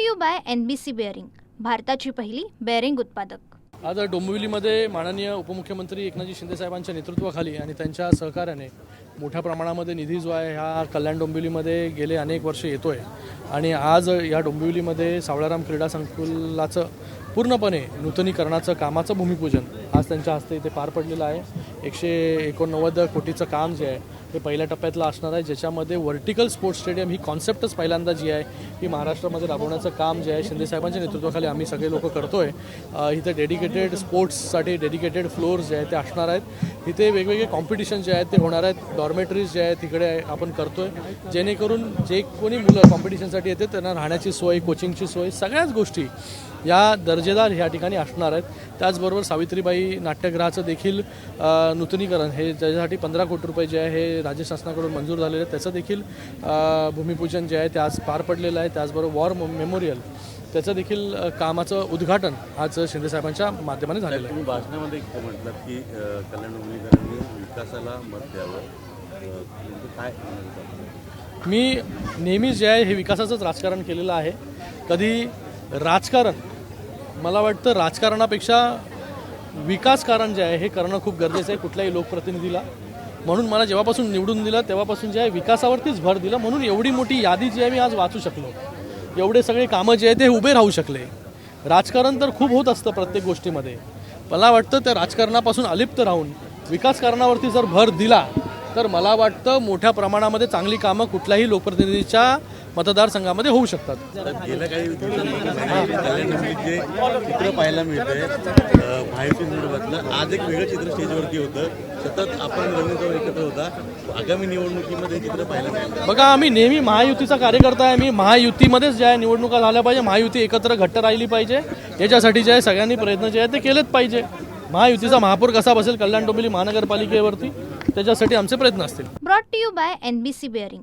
To you by N B C bearing भारताची पहिली bearing उत्पादक. आज डोंबिवलीमध्ये माननीय उपमुख्यमंत्री एकनाथजी शिंदे साहेबांच्या नेतृत्वाखाली आणि त्यांच्या सहकार्याने मोठ्या प्रमाणामध्ये निधी जो आहे हा कल्याण डोंबिवलीमध्ये गेले अनेक वर्ष येतो आहे आणि आज या डोंबिवलीमध्ये सावळाराम क्रीडा संकुलाचं पूर्णपणे नूतनीकरणाचं कामाचं भूमिपूजन आज त्यांच्या हस्ते इथे पार पडलेलं आहे. एकशे एकोणनव्वद कोटीचं काम जे आहे हे पहिल्या टप्प्यातलं असणार आहे ज्याच्यामध्ये व्हर्टिकल स्पोर्ट्स स्टेडियम ही कॉन्सेप्टच पहिल्यांदा जी आहे ही महाराष्ट्रामध्ये राबवण्याचं काम जे आहे शिंदेसाहेबांच्या नेतृत्वाखाली आम्ही सगळे लोक करतोय. आहे इथे डेडिकेटेड स्पोर्ट्ससाठी डेडिकेटेड फ्लोअर्स जे आहेत ते असणार आहेत. इथे वेगवेगळे कॉम्पिटिशन जे आहेत ते होणार आहेत. डॉर्मेटरीज जे आहेत तिकडे आपण करतोय. जेणेकरून जे कोणी मुलं कॉम्पिटिशनसाठी येते त्यांना राहण्याची सोय कोचिंगची सोय सगळ्याच गोष्टी या दर्जेदार ह्या ठिकाणी असणार आहेत. त्याचबरोबर सावित्रीबाई नाट्यगृहाचं देखील नूतनीकरण हे ज्याच्यासाठी पंधरा कोटी रुपये जे आहे हे राज्य शासनाकडून मंजूर झालेलं आहे त्याचं देखील भूमिपूजन जे आहे ते आज पार पडलेलं आहे. त्याचबरोबर वॉर मेमोरियल त्याचं देखील कामाचं उद्घाटन आज शिंदेसाहेबांच्या माध्यमाने झालेलं आहे. भाषणामध्ये म्हटलं की कल्याण डोंबिवलीकरांनी विकासाला मत द्यावं. काय? मी नेहमीच जे आहे हे विकासाचंच राजकारण केलेलं आहे. कधी राजकारण मला वाटतं राजकारणापेक्षा विकासकारण जे आहे हे करणं खूप गरजेचं आहे कुठल्याही लोकप्रतिनिधीला. म्हणून मला जेव्हापासून निवडून दिलं तेव्हापासून जे आहे विकासावरतीच भर दिला. म्हणून एवढी मोठी यादी जी आहे मी आज वाचू शकलो. एवढे सगळे कामं जे आहे ते उभे राहू शकले. राजकारण तर खूप होत असतं प्रत्येक गोष्टीमध्ये. मला वाटतं त्या राजकारणापासून अलिप्त राहून विकासकारणावरती जर भर दिला तर मला वाटतं मोठ्या प्रमाणामध्ये चांगली कामं कुठल्याही लोकप्रतिनिधीच्या मतदारसंघामध्ये होऊ शकतात. गेल्या काही दिवसांमध्ये जे चित्र पाहायला अ, बाहेरच्या संदर्भातलं आज एक वेगळं चित्र स्टेजवरती होतं. सतत आपण रवींद्र एकत्र होता. आगामी निवडणुकीमध्ये हे चित्र पाहायला मिळालं. बघा आम्ही नेहमी महायुतीचा कार्यकर्ता आहे. मी महायुतीमध्येच जे आहे निवडणुका झाल्या पाहिजे महायुती एकत्र घट्ट राहिली पाहिजे. याच्यासाठी जे आहे सगळ्यांनी प्रयत्न जे आहे ते केलेच पाहिजे. महायुतीचा महापौर कसा बसेल? कल्याण डोंबिवली महानगरपालिकेवरती. त्याच्यासाठी आमचे प्रयत्न असतील. Brought to you by N B C bearing.